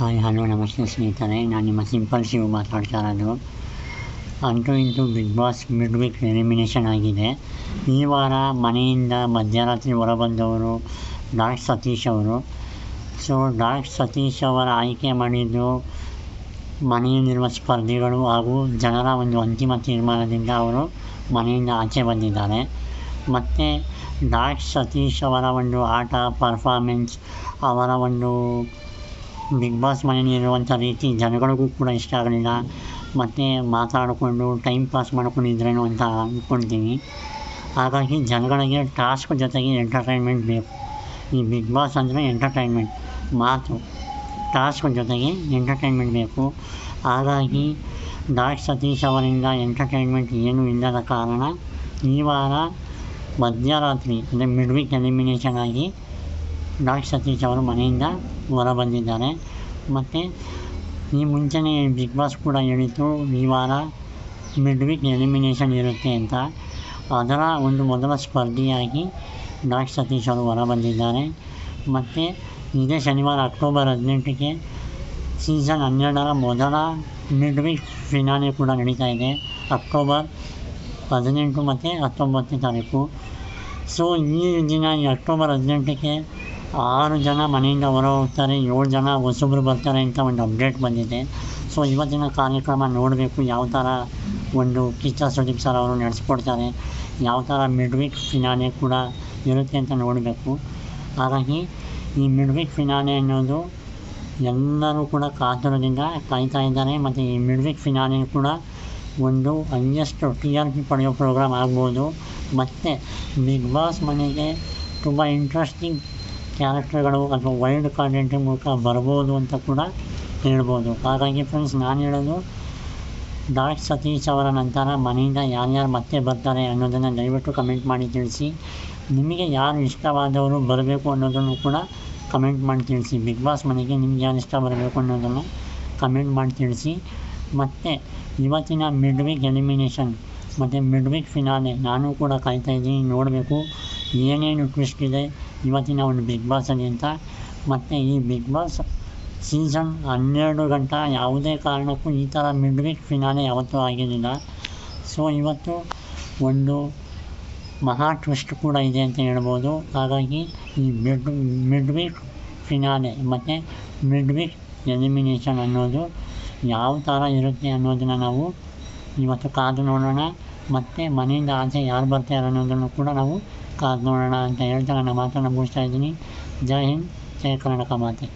Hi, hello, ನಮಸ್ತೆ ಸ್ನೇಹಿತರೆ. ನಾನು ನಿಮ್ಮ ಸಿಂಪಲ್ ಶಿವ್ ಮಾತಾಡ್ತಾ ಇರೋದು. ಅಂತೂ ಇಂತೂ Bigg Boss mid week elimination ಆಗಿದೆ. ಈ ವಾರ ಮನೆಯಿಂದ ಮಧ್ಯರಾತ್ರಿ ಹೊರಬಂದವರು ಡಾಕ್ ಸತೀಶ್ ಅವರು. ಸೊ ಡಾಕ್ ಸತೀಶ್ ಅವರ ಆಯ್ಕೆ ಮಾಡಿದ್ದು ಮನೆಯಲ್ಲಿರುವ ಸ್ಪರ್ಧಿಗಳು ಹಾಗೂ ಜನರ ಒಂದು ಅಂತಿಮ ತೀರ್ಮಾನದಿಂದ ಅವರು ಮನೆಯಿಂದ ಆಚೆ ಬಂದಿದ್ದಾರೆ. ಮತ್ತು ಡಾಕ್ ಸತೀಶ್ ಅವರ ಒಂದು ಆಟ ಪರ್ಫಾರ್ಮೆನ್ಸ್ ಅವರ ಒಂದು ಬಿಗ್ ಬಾಸ್ ಮನೆಯಲ್ಲಿರುವಂಥ ರೀತಿ ಜನಗಳಿಗೂ ಕೂಡ ಇಷ್ಟ ಆಗಲಿಲ್ಲ. ಮತ್ತು ಮಾತಾಡಿಕೊಂಡು ಟೈಮ್ ಪಾಸ್ ಮಾಡ್ಕೊಂಡಿದ್ರೇನೋ ಅಂತ ಅಂದ್ಕೊಳ್ತೀನಿ ಹಾಗಾಗಿ ಜನಗಳಿಗೆ ಟಾಸ್ಕ್ ಜೊತೆಗೆ ಎಂಟರ್ಟೈನ್ಮೆಂಟ್ ಬೇಕು. ಈ ಬಿಗ್ ಬಾಸ್ ಅಂದರೆ ಎಂಟರ್ಟೈನ್ಮೆಂಟ್ ಮಾತು. ಟಾಸ್ಕ್ ಜೊತೆಗೆ ಎಂಟರ್ಟೈನ್ಮೆಂಟ್ ಬೇಕು. ಹಾಗಾಗಿ ಡಾಕ್ ಸತೀಶ್ ಅವರಿಂದ ಎಂಟರ್ಟೈನ್ಮೆಂಟ್ ಏನೂ ಇಲ್ಲದ ಕಾರಣ ಈ ವಾರ ಮಧ್ಯರಾತ್ರಿ, ಅಂದರೆ ಮಿಡ್ ವೀಕ್ ಎಲಿಮಿನೇಷನ್ ಆಗಿ ಡಾರ್ಕ್ ಸತೀಶ್ ಅವರು ಮನೆಯಿಂದ ಹೊರಬಂದಿದ್ದಾರೆ ಮತ್ತು ಈ ಮುಂಚೆನೇ ಬಿಗ್ ಬಾಸ್ ಕೂಡ ಹೇಳಿತ್ತು ಈ ವಾರ ಮಿಡ್ ವೀಕ್ ಎಲಿಮಿನೇಷನ್ ಇರುತ್ತೆ ಅಂತ. ಅದರ ಒಂದು ಮೊದಲ ಸ್ಪರ್ಧಿಯಾಗಿ ಡಾರ್ಕ್ ಸತೀಶ್ ಅವರು ಹೊರಬಂದಿದ್ದಾರೆ ಮತ್ತು ಇದೇ ಶನಿವಾರ ಅಕ್ಟೋಬರ್ ಹದಿನೆಂಟಕ್ಕೆ ಸೀಸನ್ ಹನ್ನೆರಡರ ಮೊದಲ ಮಿಡ್ ವೀಕ್ ಫಿನಾಲೆ ಕೂಡ ನಡೀತಾ ಇದೆ. ಅಕ್ಟೋಬರ್ ಹದಿನೆಂಟು ಮತ್ತು ಹತ್ತೊಂಬತ್ತನೇ ತಾರೀಕು. ಸೊ ಈ ದಿನ ಈ ಅಕ್ಟೋಬರ್ ಹದಿನೆಂಟಕ್ಕೆ ಆರು ಜನ ಮನೆಯಿಂದ ಹೊರ ಹೋಗ್ತಾರೆ ಏಳು ಜನ ಹೊಸಬ್ರು ಬರ್ತಾರೆ ಅಂತ ಒಂದು ಅಪ್ಡೇಟ್ ಬಂದಿದೆ. ಸೊ ಇವತ್ತಿನ ಕಾರ್ಯಕ್ರಮ ನೋಡಬೇಕು ಯಾವ ಥರ ಒಂದು ಕಿಚ್ಚ ಸುದೀಪ್ ಸರ್ ಅವರು ನಡೆಸ್ಕೊಡ್ತಾರೆ, ಯಾವ ಥರ ಮಿಡ್ ವೀಕ್ ಫಿನಾಲೆ ಕೂಡ ಇರುತ್ತೆ ಅಂತ ನೋಡಬೇಕು. ಹಾಗಾಗಿ ಈ ಮಿಡ್ ವೀಕ್ ಫಿನಾಲೆ ಅನ್ನೋದು ಎಲ್ಲರೂ ಕೂಡ ಕಾತುರದಿಂದ ಕಾಯ್ತಾ ಇದ್ದಾರೆ ಮತ್ತು ಈ ಮಿಡ್ ವೀಕ್ ಫಿನಾಲೆ ಕೂಡ ಒಂದು ಹೈಯೆಸ್ಟ್ ಟಿ ಆರ್ ಪಿ ಪಡೆಯೋ ಪ್ರೋಗ್ರಾಮ್ ಆಗ್ಬೋದು. ಮತ್ತು ಬಿಗ್ ಬಾಸ್ ಮನೆಗೆ ತುಂಬ ಇಂಟ್ರೆಸ್ಟಿಂಗ್ ಕ್ಯಾರೆಕ್ಟರ್ಗಳು ಅಥವಾ ವೈಲ್ಡ್ ಕಾಂಟೆಂಟ್ ಮೂಲಕ ಬರ್ಬೋದು ಅಂತ ಕೂಡ ಹೇಳ್ಬೋದು. ಹಾಗಾಗಿ ಫ್ರೆಂಡ್ಸ್ ನಾನು ಹೇಳೋದು ಡಾಕ್ ಸತೀಶ್ ಅವರ ನಂತರ ಮನೆಯಿಂದ ಯಾರ್ಯಾರು ಮತ್ತೆ ಬರ್ತಾರೆ ಅನ್ನೋದನ್ನು ದಯವಿಟ್ಟು ಕಮೆಂಟ್ ಮಾಡಿ ತಿಳಿಸಿ. ನಿಮಗೆ ಯಾರು ಇಷ್ಟವಾದವರು ಬರಬೇಕು ಅನ್ನೋದನ್ನು ಕೂಡ ಕಮೆಂಟ್ ಮಾಡಿ ತಿಳಿಸಿ. ಬಿಗ್ ಬಾಸ್ ಮನೆಗೆ ನಿಮ್ಗೆ ಯಾರು ಇಷ್ಟ ಬರಬೇಕು ಅನ್ನೋದನ್ನು ಕಮೆಂಟ್ ಮಾಡಿ ತಿಳಿಸಿ. ಮತ್ತು ಇವತ್ತಿನ ಮಿಡ್ ವೀಕ್ ಎಲಿಮಿನೇಷನ್ ಮತ್ತು ಮಿಡ್ ವೀಕ್ ಫಿನಾಲೆ ನಾನು ಕೂಡ ಕಾಯ್ತಾ ಇದ್ದೀನಿ, ನೋಡಬೇಕು. ಏನೇನು ಟ್ವಿಸ್ಟ್ ಇದೆ ಇವತ್ತಿನ ಒಂದು ಬಿಗ್ ಬಾಸಲ್ಲಿ ಅಂತ. ಮತ್ತು ಈ ಬಿಗ್ ಬಾಸ್ ಸೀಸನ್ ಹನ್ನೆರಡು ಗಂಟ ಯಾವುದೇ ಕಾರಣಕ್ಕೂ ಈ ಥರ ಮಿಡ್ ವೀಕ್ ಫಿನಾಲೆ ಯಾವತ್ತೂ ಆಗಿರಲಿಲ್ಲ. ಸೊ ಇವತ್ತು ಒಂದು ಮಹಾ ಟ್ವಿಸ್ಟ್ ಕೂಡ ಇದೆ ಅಂತ ಹೇಳ್ಬೋದು. ಹಾಗಾಗಿ ಈ ಮಿಡ್ ಮಿಡ್ ವೀಕ್ ಫಿನಾಲೆ ಮತ್ತು ಮಿಡ್ ವೀಕ್ ಎಲಿಮಿನೇಷನ್ ಅನ್ನೋದು ಯಾವ ಥರ ಇರುತ್ತೆ ಅನ್ನೋದನ್ನು ನಾವು ಇವತ್ತು ಕಾದು ನೋಡೋಣ. ಮತ್ತು ಮನೆಯಿಂದ ಆಚೆ ಯಾರು ಬರ್ತಾರೆ ಅನ್ನೋದನ್ನು ಕೂಡ ನಾವು ನೋಡೋಣ ಅಂತ ಹೇಳ್ತಾ ನನ್ನ ಮಾತನ್ನು ಮುಗಿಸ್ತಾ ಇದ್ದೀನಿ. ಜೈ ಹಿಂದ್ ಜಯ ಕರ್ನಾಟಕ ಮಾತೆ.